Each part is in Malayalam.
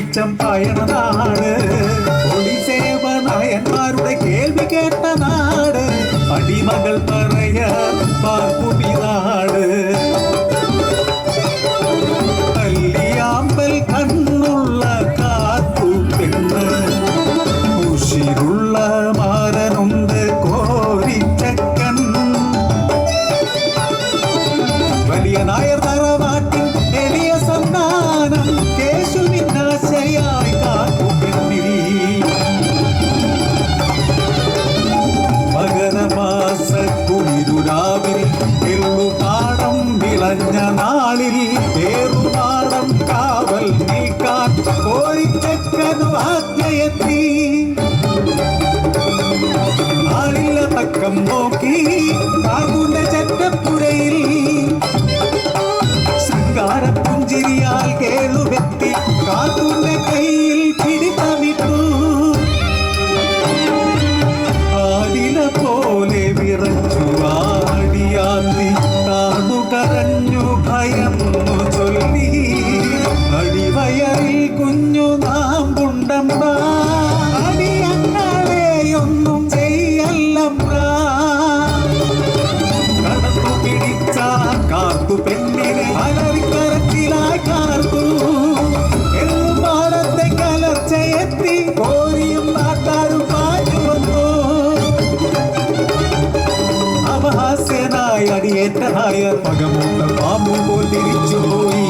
വെളിച്ചം പായണ നാട് ഒളിസേവ നായന്മാരുടെ കേൾവി കേട്ട നാട്. അടിമകൾ പറയ പാർക്കുമി നാട് കല്ലിയാമ്പൽ കണ്ണുള്ള കാത്തു പെണ്ണ്. ഉഷിരുള്ള മാരനുണ്ട് കോരിച്ചക്കൻ. വലിയ നായർ കുളിരുരാവിൽ എള്ളുപാടം വിളഞ്ഞ നാളിൽ പേറുപാടം കാവൽ നീക്കാൻ കോരിച്ചക്കനു ആജ്ഞയെത്തി ആളില്ല തക്കം ചെയ്യല്ലമ്മ കടന്നു പിടിച്ച കാർത്തു. പെണ്ണിനെ അലറിക്കരച്ചിലായി കാർത്തു എള്ളുപാടത്തെ കലർച്ചയെത്തി കോരിയും നാട്ടാരും വന്നു. അപഹാസ്യനായ അടിയേറ്റനായ പകമൂത്ത പാമ്പു തിരിച്ചുപോയി.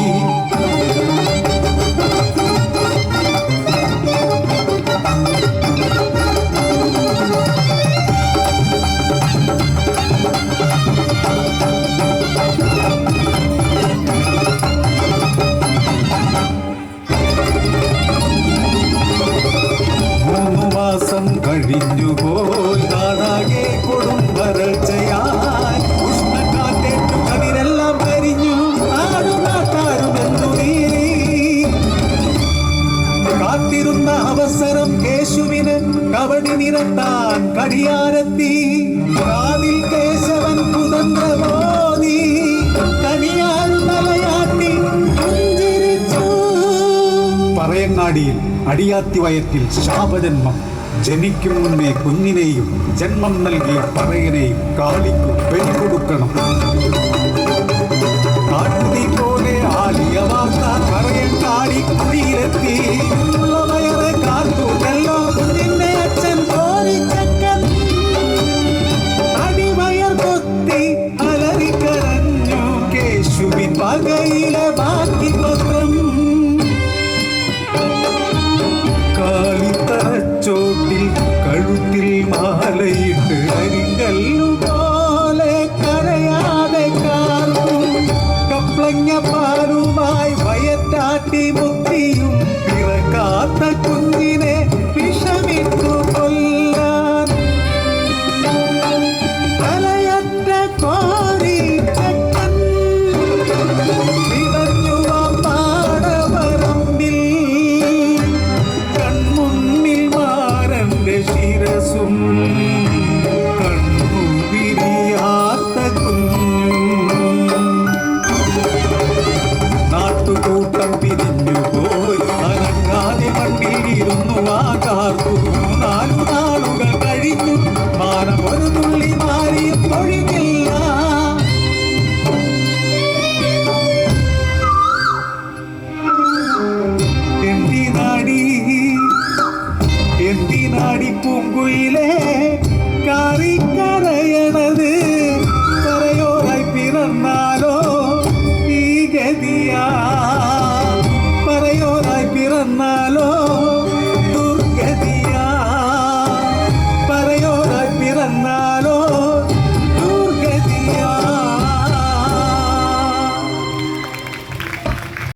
യേശുവിന് കവടി നിരത്താൻ കടിയാരത്തി. കാതിൽ കേശവൻ കുതന്ത്രമോദി കനിയാൽ തലയാട്ടി പറയങ്ങാടിയിൽ അടിയാത്തി വയറ്റിൽ ശാപജന്മം. ജനിക്കും മുന്നേ കുഞ്ഞിനെയും ജന്മം നൽകിയ പറയനെയും കാളിക്ക് പെൺകൊടുക്കണം കാട്ടുതീ പോലെ ആലിയ വാർത്ത പറയങ്ങാടി കുഴിയിലെത്തി പകയിലെ ബാക്കി പത്രം കാലിത്തറച്ചോട്ടിൽ കഴുത്തിൽ മാലയിട്ട് അരിങ്കല്ലു പോലെ കരയാതെ കാർക്കും. കപ്ലങ്ങ പാലുമായി വയറ്റാട്ടി മുത്തിയും പിറക്കാത്ത കുഞ്ഞിനെ വിഷമിട്ടു കൊല്ലാൻ. തലയറ്റ കോരി കൂട്ടം പിരിഞ്ഞു പോയി. അനങ്ങാതെ മണ്ണിലിരുന്നു ആ കാർത്തു നാലു നാളുകൾ കഴിഞ്ഞു. മാനമൊരു തുള്ളി മാറിയും ഒഴിഞ്ഞു കണ്ണാലോ